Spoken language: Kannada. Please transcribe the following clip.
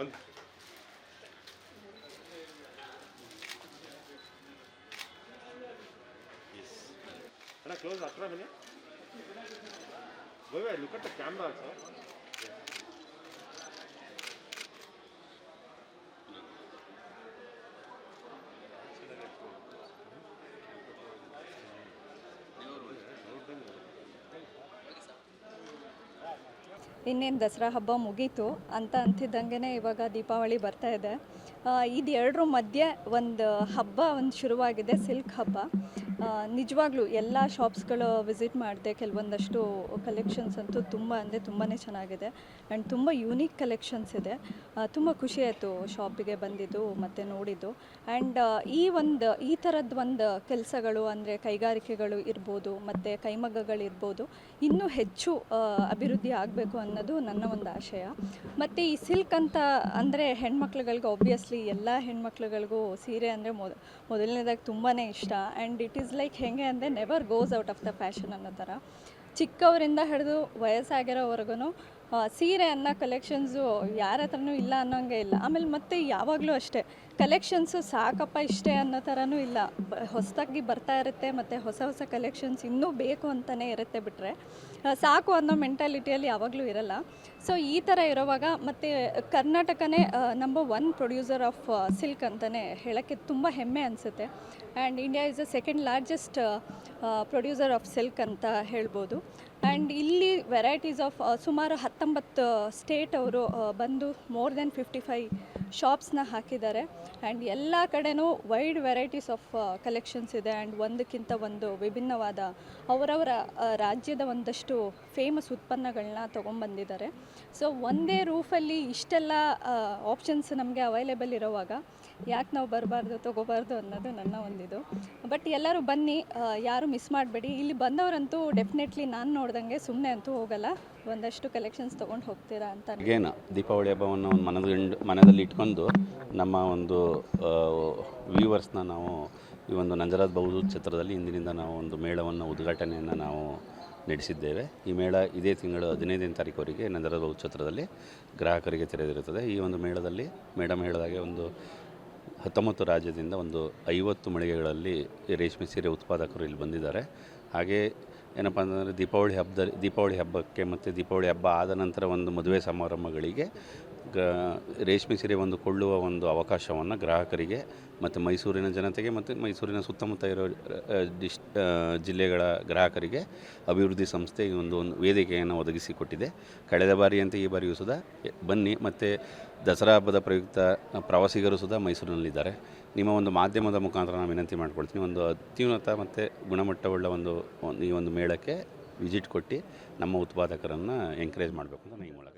ಒಂದು ಅಣ್ಣ ಕ್ಲೋಸ್ ಹತ್ರ ಬನ್ನಿ Wait, wait, look at the camera ಇನ್ನೇನು ದಸರಾ ಹಬ್ಬ ಮುಗೀತು ಅಂತ ಅಂತಿದ್ದಂಗೆ ಇವಾಗ ದೀಪಾವಳಿ ಬರ್ತಾ ಇದೆ. ಇದೆರಡರ ಮಧ್ಯೆ ಒಂದು ಹಬ್ಬ ಒಂದು ಶುರುವಾಗಿದೆ, ಸಿಲ್ಕ್ ಹಬ್ಬ. ನಿಜವಾಗ್ಲೂ ಎಲ್ಲ ಶಾಪ್ಸ್ಗಳು ವಿಸಿಟ್ ಮಾಡಿದೆ ಕೆಲವೊಂದಷ್ಟು ಕಲೆಕ್ಷನ್ಸ್ ಅಂತೂ ತುಂಬ ಅಂದರೆ ತುಂಬಾ ಚೆನ್ನಾಗಿದೆ. ಆ್ಯಂಡ್ ತುಂಬ ಯೂನಿಕ್ ಕಲೆಕ್ಷನ್ಸ್ ಇದೆ. ತುಂಬ ಖುಷಿ ಆಯಿತು ಶಾಪಿಗೆ ಬಂದಿದ್ದು, ಮತ್ತು ನೋಡಿದ್ದು. ಆ್ಯಂಡ್ ಈ ಒಂದು, ಈ ಥರದ್ದು ಒಂದು ಕೆಲಸಗಳು ಅಂದರೆ ಕೈಗಾರಿಕೆಗಳು ಇರ್ಬೋದು, ಮತ್ತು ಕೈಮಗ್ಗಗಳಿರ್ಬೋದು ಇನ್ನೂ ಹೆಚ್ಚು ಅಭಿವೃದ್ಧಿ ಆಗಬೇಕು ಅನ್ನೋದು ನನ್ನ ಒಂದು ಆಶಯ. ಮತ್ತು ಈ ಸಿಲ್ಕ್ ಅಂತ ಅಂದರೆ ಹೆಣ್ಮಕ್ಳುಗಳಿಗೆ ಆಬ್ವಿಯಸ್ಲಿ ಎಲ್ಲ ಹೆಣ್ಮಕ್ಳುಗಳಿಗೂ ಸೀರೆ ಅಂದರೆ ಮೊದ, ಮೊದಲನೇದಾಗಿ ತುಂಬಾ ಇಷ್ಟ. ಆ್ಯಂಡ್ ಇಟ್ ಈಸ್ ಲೈಕ್ ಹೆಂಗೆ ಅಂದರೆ never goes out of the fashion ಅನ್ನೋ ಥರ. ಚಿಕ್ಕವರಿಂದ ಹಿಡಿದು ವಯಸ್ಸಾಗಿರೋವರೆಗೂ ಸೀರೆ ಅನ್ನೋ ಕಲೆಕ್ಷನ್ಸು ಯಾರ ಹತ್ರನೂ ಇಲ್ಲ ಅನ್ನೋಂಗೆ ಇಲ್ಲ. ಆಮೇಲೆ ಮತ್ತೆ ಯಾವಾಗಲೂ ಅಷ್ಟೇ ಕಲೆಕ್ಷನ್ಸು ಸಾಕಪ್ಪ ಇಷ್ಟೇ ಅನ್ನೋ ಥರನೂ ಇಲ್ಲ. ಬ, ಹೊಸದಾಗಿ ಬರ್ತಾ ಇರುತ್ತೆ ಮತ್ತು ಹೊಸ ಹೊಸ ಕಲೆಕ್ಷನ್ಸ್ ಇನ್ನೂ ಬೇಕು ಅಂತಲೇ ಇರುತ್ತೆ ಬಿಟ್ಟರೆ ಸಾಕು ಅನ್ನೋ ಮೆಂಟಾಲಿಟಿಯಲ್ಲಿ ಯಾವಾಗಲೂ ಇರಲ್ಲ. ಸೊ ಈ ಥರ ಇರೋವಾಗ ಮತ್ತು ಕರ್ನಾಟಕನೇ number one producer of silk ಅಂತಲೇ ಹೇಳೋಕ್ಕೆ ತುಂಬ ಹೆಮ್ಮೆ ಅನಿಸುತ್ತೆ. And India is the second largest producer of silk ಅಂತ ಹೇಳ್ಬೋದು. ಆ್ಯಂಡ್ ಇಲ್ಲಿ ವೆರೈಟೀಸ್ ಆಫ್ ಸುಮಾರು ಹತ್ತೊಂಬತ್ತು ಸ್ಟೇಟ್ ಅವರು ಬಂದು ಮೋರ್ ದೆನ್ ಫಿಫ್ಟಿ ಫೈ ಶಾಪ್ಸ್ನ ಹಾಕಿದ್ದಾರೆ. ಆ್ಯಂಡ್ ಎಲ್ಲ ಕಡೆನೂ ವೈಡ್ ವೆರೈಟೀಸ್ ಆಫ್ ಕಲೆಕ್ಷನ್ಸ್ ಇದೆ. ಆ್ಯಂಡ್ ಒಂದಕ್ಕಿಂತ ಒಂದು ವಿಭಿನ್ನವಾದ ಅವರವರ ರಾಜ್ಯದ ಒಂದಷ್ಟು ಫೇಮಸ್ ಉತ್ಪನ್ನಗಳನ್ನ ತೊಗೊಂಬಂದಿದ್ದಾರೆ ಸೊ ಒಂದೇ ರೂಫಲ್ಲಿ ಇಷ್ಟೆಲ್ಲ ಆಪ್ಷನ್ಸ್ ನಮಗೆ ಅವೈಲೇಬಲ್ ಇರೋವಾಗ ಯಾಕೆ ನಾವು ಬರಬಾರ್ದು ತೊಗೋಬಾರ್ದು ಅನ್ನೋದು ನನ್ನ ಒಂದಿದು. ಬಟ್ ಎಲ್ಲರೂ ಬನ್ನಿ ಯಾರು ಮಿಸ್ ಮಾಡಬೇಡಿ. ಇಲ್ಲಿ ಬಂದವರಂತೂ ಡೆಫಿನೆಟ್ಲಿ ನಾನು ನೋಡ್ದಂಗೆ ಸುಮ್ಮನೆ ಅಂತೂ ಹೋಗಲ್ಲ. ಒಂದಷ್ಟು ಕಲೆಕ್ಷನ್ಸ್ ತೊಗೊಂಡು ಹೋಗ್ತೀರಾ ಅಂತ ಏನು ದೀಪಾವಳಿ ಹಬ್ಬವನ್ನು ಒಂದು ಮನದಲ್ಲಿ ಮನದಲ್ಲಿ ಇಟ್ಕೊಂಡು ನಮ್ಮ ಒಂದು ವ್ಯೂವರ್ಸ್ನ ನಾವು ಈ ಒಂದು ನಂಜರಾಜ್ ಬೌದು ಕ್ಷೇತ್ರದಲ್ಲಿ ಇಂದಿನಿಂದ ನಾವು ಒಂದು ಮೇಳವನ್ನು, ಉದ್ಘಾಟನೆಯನ್ನು ನಾವು ನಡೆಸಿದ್ದೇವೆ. ಈ ಮೇಳ ಇದೇ ತಿಂಗಳು ಹದಿನೈದನೇ ತಾರೀಕುವರೆಗೆ ನಂಜರಾಜ್ ಬೌದ್ಧ ಕ್ಷೇತ್ರದಲ್ಲಿ ಗ್ರಾಹಕರಿಗೆ ತೆರೆದಿರುತ್ತದೆ. ಈ ಒಂದು ಮೇಳದಲ್ಲಿ ಮೇಡಮ್ ಹೇಳಿದಾಗೆ ಒಂದು ಹತ್ತೊಂಬತ್ತು ರಾಜ್ಯದಿಂದ ಒಂದು ಐವತ್ತು ಮಳಿಗೆಗಳಲ್ಲಿ ರೇಷ್ಮೆ ಸೀರೆ ಉತ್ಪಾದಕರು ಇಲ್ಲಿ ಬಂದಿದ್ದಾರೆ. ಹಾಗೆ ಏನಪ್ಪ ಅಂತಂದರೆ ದೀಪಾವಳಿ ಹಬ್ಬದಲ್ಲಿ ದೀಪಾವಳಿ ಹಬ್ಬಕ್ಕೆ ಮತ್ತು ದೀಪಾವಳಿ ಹಬ್ಬ ಆದ ನಂತರ ಒಂದು ಮದುವೆ ಸಮಾರಂಭಗಳಿಗೆ ಗ ರೇಷ್ಮೆ ಸೀರೆ ಒಂದು ಕೊಳ್ಳುವ ಒಂದು ಅವಕಾಶವನ್ನು ಗ್ರಾಹಕರಿಗೆ ಮತ್ತು ಮೈಸೂರಿನ ಜನತೆಗೆ ಮತ್ತು ಮೈಸೂರಿನ ಸುತ್ತಮುತ್ತ ಇರೋ ಡಿಸ್ ಜಿಲ್ಲೆಗಳ ಗ್ರಾಹಕರಿಗೆ ಅಭಿವೃದ್ಧಿ ಸಂಸ್ಥೆ ಈ ಒಂದು ಒಂದು ವೇದಿಕೆಯನ್ನು ಒದಗಿಸಿಕೊಟ್ಟಿದೆ. ಕಳೆದ ಬಾರಿಯಂತೆ ಈ ಬಾರಿಯೂ ಸುದಾ ಬನ್ನಿ ಮತ್ತು ದಸರಾ ಹಬ್ಬದ ಪ್ರಯುಕ್ತ ಪ್ರವಾಸಿಗರು ಸುದಾ ಮೈಸೂರಿನಲ್ಲಿದ್ದಾರೆ. ನಿಮ್ಮ ಒಂದು ಮಾಧ್ಯಮದ ಮುಖಾಂತರ ನಾನು ವಿನಂತಿ ಮಾಡ್ಕೊಳ್ತೀನಿ. ಒಂದು ಅತ್ಯುನ್ನತ ಮತ್ತು ಗುಣಮಟ್ಟವುಳ್ಳ ಒಂದು, ಈ ಒಂದು ಮೇಳಕ್ಕೆ ವಿಸಿಟ್ ಕೊಟ್ಟು ನಮ್ಮ ಉತ್ಪಾದಕರನ್ನು ಎಂಕರೇಜ್ ಮಾಡಬೇಕು ಅಂತ ನಾನು ಈ ಮೂಲಕ